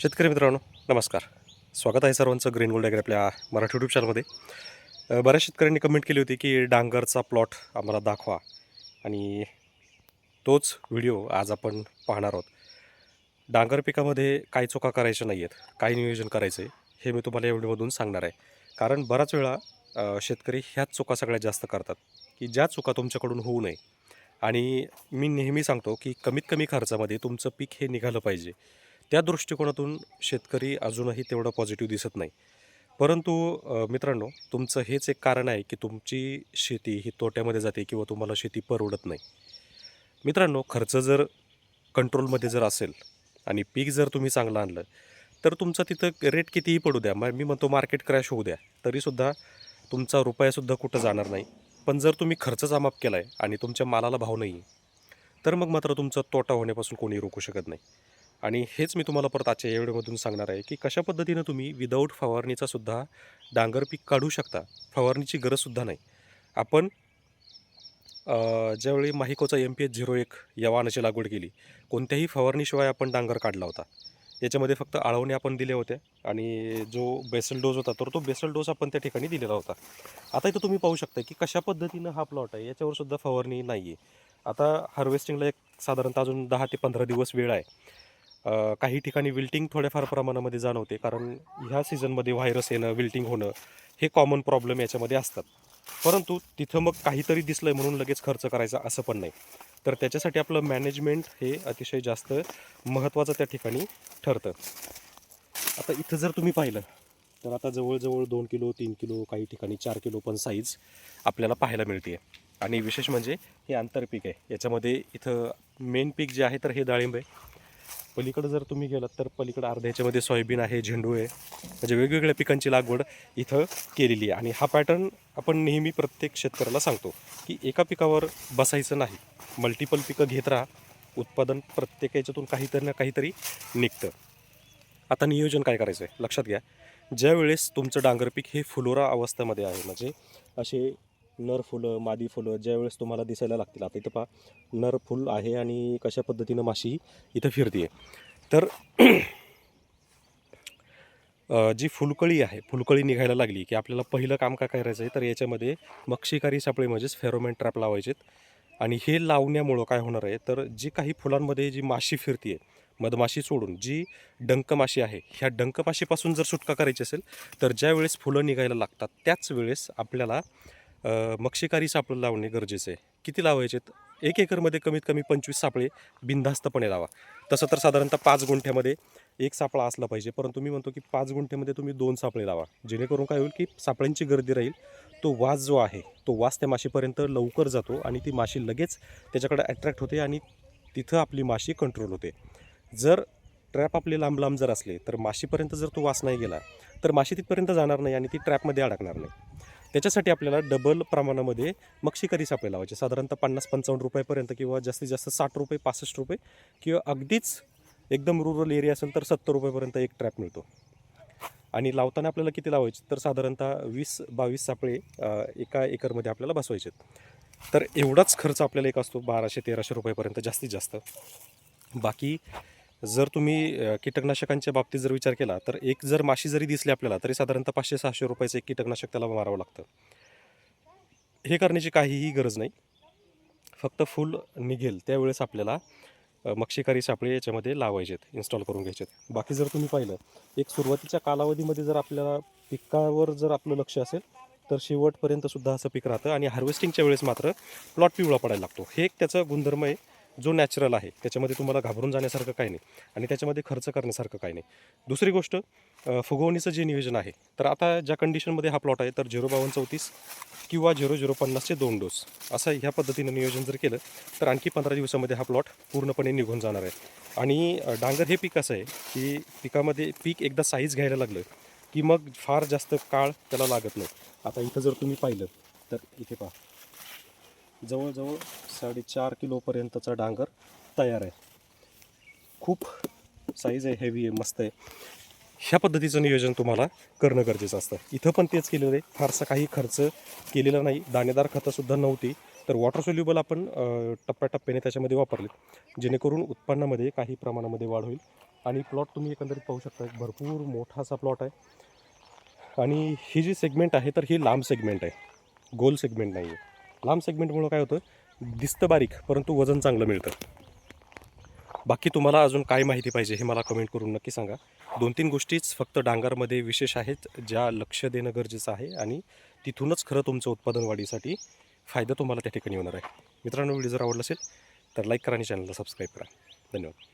शेतकरी मित्रांनो नमस्कार. स्वागत आहे सर्वांचं ग्रीन गोल्ड ॲग्री आपल्या मराठी यूट्यूब चॅनलमध्ये बऱ्याच शेतकऱ्यांनी कमेंट केली होती की डांगरचा प्लॉट आम्हाला दाखवा. आणि तोच व्हिडिओ आज आपण पाहणार आहोत. डांगर पिकामध्ये काय चुका करायच्या नाही आहेत काय नियोजन करायचं आहे हे मी तुम्हाला या व्हिडिओमधून सांगणार आहे. कारण बराच वेळा शेतकरी ह्याच चुका सगळ्यात जास्त करतात की ज्या चुका तुमच्याकडून होऊ नये. आणि मी नेहमी सांगतो की कमीत कमी खर्चामध्ये तुमचं पीक हे निघालं पाहिजे. त्या दृष्टिकोनातून शेतकरी अजूनही तेवढं पॉझिटिव्ह दिसत नाही. परंतु मित्रांनो तुमचं हेच एक कारण आहे की तुमची शेती ही तोट्यामध्ये जाते किंवा तुम्हाला शेती परवडत नाही. मित्रांनो खर्च जर कंट्रोलमध्ये जर असेल आणि पीक जर तुम्ही चांगलं आणलं तर तुमचं तिथं रेट कितीही पडू द्या. मग मी म्हणतो मार्केट क्रॅश होऊ द्या. तरीसुद्धा तुमचा रुपयासुद्धा कुठं जाणार नाही. पण जर तुम्ही खर्चच अमाप केला आहे आणि तुमच्या मालाला भाव नाही आहे तर मग मात्र तुमचा तोटा होण्यापासून कोणी रोखू शकत नाही. आणि हेच मी तुम्हाला परत आजच्या या व्हिडिओमधून सांगणार आहे की कशा पद्धतीनं तुम्ही विदाऊट फवारणीचा सुद्धा डांगर पीक काढू शकता. फवारणीची गरजसुद्धा नाही. आपण ज्यावेळी माहिकोचा एम पी एच झिरो एक या वाहनाची लागवड केली कोणत्याही फवारणीशिवाय आपण डांगर काढला होता. याच्यामध्ये फक्त आळवणे आपण दिल्या होत्या आणि जो बेसल डोस होता तर तो बेसल डोस आपण त्या ठिकाणी दिलेला होता. आता इथं तुम्ही पाहू शकता की कशा पद्धतीनं हा प्लॉट आहे याच्यावर सुद्धा फवारणी नाही आहे आता हार्वेस्टिंगला एक साधारणतः अजून दहा ते पंधरा दिवस वेळ आहे. काही ठिकाणी विल्टिंग थोड्याफार प्रमाणामध्ये जाणवते कारण ह्या सीझनमध्ये व्हायरस येणं विल्टिंग होणं हे कॉमन प्रॉब्लेम याच्यामध्ये असतात. परंतु तिथं मग काहीतरी दिसलं म्हणून लगेच खर्च करायचा असं पण नाही. तर त्याच्यासाठी आपलं मॅनेजमेंट हे अतिशय जास्त महत्त्वाचं त्या ठिकाणी ठरतं. आता इथं जर तुम्ही पाहिलं तर आता जवळजवळ दोन किलो तीन किलो काही ठिकाणी चार किलो पण साईज आपल्याला पाहायला मिळते आणि विशेष म्हणजे हे आंतरपीक आहे. याच्यामध्ये इथं मेन पीक जे आहे तर हे डाळिंब आहे. पलीकडं जर तुम्ही गेलात तर पलीकडं अर्ध्या सोयाबीन आहे झेंडू आहे. म्हणजे वेगवेगळ्या पिकांची लागवड इथं केलेली आहे. आणि हा पॅटर्न आपण नेहमी प्रत्येक शेतकऱ्याला सांगतो की एका पिकावर बसायचं नाही. मल्टिपल पिकं घेत राहा. उत्पादन प्रत्येक याच्यातून काहीतरी ना काहीतरी निघतं. आता नियोजन काय करायचं आहे लक्षात घ्या. ज्यावेळेस तुमचं डांगर पीक हे फुलोरा अवस्थेमध्ये आहे म्हणजे असे नर फुलं मादी फुलं ज्यावेळेस तुम्हाला दिसायला लागतील. आता इथं पहा नर फुल आहे आणि कशा पद्धतीनं माशी इथं फिरते तर जी फुलकळी आहे फुलकळी निघायला लागली की आपल्याला पहिलं काम काय करायचं आहे तर याच्यामध्ये मक्षिकारी सापळे म्हणजेच फेरोमेन ट्रॅप लावायचेत. आणि हे लावण्यामुळं काय होणार आहे तर जी काही फुलांमध्ये जी माशी फिरते मधमाशी सोडून जी डंक माशी आहे ह्या डंक माशीपासून जर सुटका करायची असेल तर ज्या वेळेस फुलं निघायला लागतात त्याच वेळेस आपल्याला मक्षिकारी सापळं लावणे गरजेचं आहे. किती लावायचे? एक एकरमध्ये कमीत कमी पंचवीस सापळे बिनधास्तपणे लावा. तसं तर साधारणतः पाच गुंठ्यामध्ये एक सापळा असला पाहिजे. परंतु मी म्हणतो की पाच गुंठ्यामध्ये तुम्ही दोन सापळे लावा. जेणेकरून काय होईल की सापळ्यांची गर्दी राहील. तो वास जो आहे तो वास त्या माशीपर्यंत लवकर जातो आणि ती माशी लगेच त्याच्याकडे अट्रॅक्ट होते आणि तिथं आपली माशी कंट्रोल होते. जर ट्रॅप आपले लांब लांब जर असले तर माशीपर्यंत जर तो वास नाही गेला तर माशी तिथपर्यंत जाणार नाही आणि ती ट्रॅपमध्ये अडकणार नाही. त्याच्यासाठी आपल्याला डबल प्रमाणामध्ये मक्षिकारी सापळे लावायचे. साधारणतः पन्नास पंचावन्न रुपयापर्यंत किंवा जास्तीत जास्त साठ रुपये पासष्ट रुपये किंवा अगदीच एकदम रुरल एरिया असेल तर सत्तर रुपयेपर्यंत एक ट्रॅप मिळतो. आणि लावताना आपल्याला किती लावायचे? तर साधारणतः वीस बावीस सापळे एका एकरमध्ये आपल्याला बसवायचे तर एवढाच खर्च आपल्याला एक असतो बाराशे तेराशे रुपयापर्यंत जास्तीत जास्त. बाकी जर तुम्ही कीटकनाशकांच्या बाबतीत जर विचार केला तर एक जर माशी जरी दिसली आपल्याला तरी साधारणतः पाचशे सहाशे रुपयाचं एक कीटकनाशक त्याला मारावं लागतं. हे करण्याची काहीही गरज नाही. फक्त फुल निघेल त्यावेळेस आपल्याला मक्षिकारी सापळे याच्यामध्ये लावायचेत इन्स्टॉल करून घ्यायचेत. बाकी जर तुम्ही पाहिलं एक सुरुवातीच्या कालावधीमध्ये जर आपल्याला पिकावर जर आपलं लक्ष असेल तर शेवटपर्यंतसुद्धा असं पीक राहतं आणि हार्वेस्टिंगच्या वेळेस मात्र प्लॉट पिवळा पडायला लागतो. हे एक त्याचा गुणधर्म आहे. जो नॅचरल आहे त्याच्यामध्ये तुम्हाला घाबरून जाण्यासारखं काही नाही आणि त्याच्यामध्ये खर्च करण्यासारखं काही नाही. दुसरी गोष्ट फुगवणीचं जे नियोजन आहे तर आता ज्या कंडिशनमध्ये हा प्लॉट आहे तर झिरो बावन्न चौतीस किंवा झिरो झिरो पन्नासचे दोन डोस असं ह्या पद्धतीनं नियोजन जर केलं तर आणखी पंधरा दिवसामध्ये हा प्लॉट पूर्णपणे निघून जाणार आहे. आणि डांगर हे पीक असं आहे की पिकामध्ये पीक एकदा साईज घ्यायला लागलं की मग फार जास्त काळ त्याला लागत नाही. आता इथं जर तुम्ही पाहिलं तर इथे पहा. जवळजवळ साडेचार किलोपर्यंतचा डांगर तयार आहे. खूप साईज आहे हेवी आहे मस्त आहे. ह्या पद्धतीचं नियोजन तुम्हाला करणं गरजेचं असतं. इथं पण तेच केलेलं आहे. फारसा काही खर्च केलेला नाही. दाणेदार खतंसुद्धा नव्हती. तर वॉटर सोल्युबल आपण टप्प्याटप्प्याने त्याच्यामध्ये वापरले जेणेकरून उत्पन्नामध्ये काही प्रमाणामध्ये वाढ होईल. आणि प्लॉट तुम्ही एकंदरीत पाहू शकता. भरपूर मोठा असा प्लॉट आहे. आणि ही जी सेगमेंट आहे तर ही लांब सेगमेंट आहे. गोल सेगमेंट नाही आहे लांब सेगमेंटमुळं काय होतं दिसतं बारीक परंतु वजन चांगलं मिळतं. बाकी तुम्हाला अजून काय माहिती पाहिजे हे मला कमेंट करून नक्की सांगा. दोन तीन गोष्टीच फक्त डांगरमध्ये विशेष आहेत ज्या लक्ष देणं गरजेचं आहे आणि तिथूनच खरं तुमचं उत्पादन वाढीसाठी फायदा तुम्हाला त्या ठिकाणी होणार आहे. मित्रांनो व्हिडिओ जर आवडला असेल तर लाईक करा आणि चॅनलला सबस्क्राईब करा. धन्यवाद.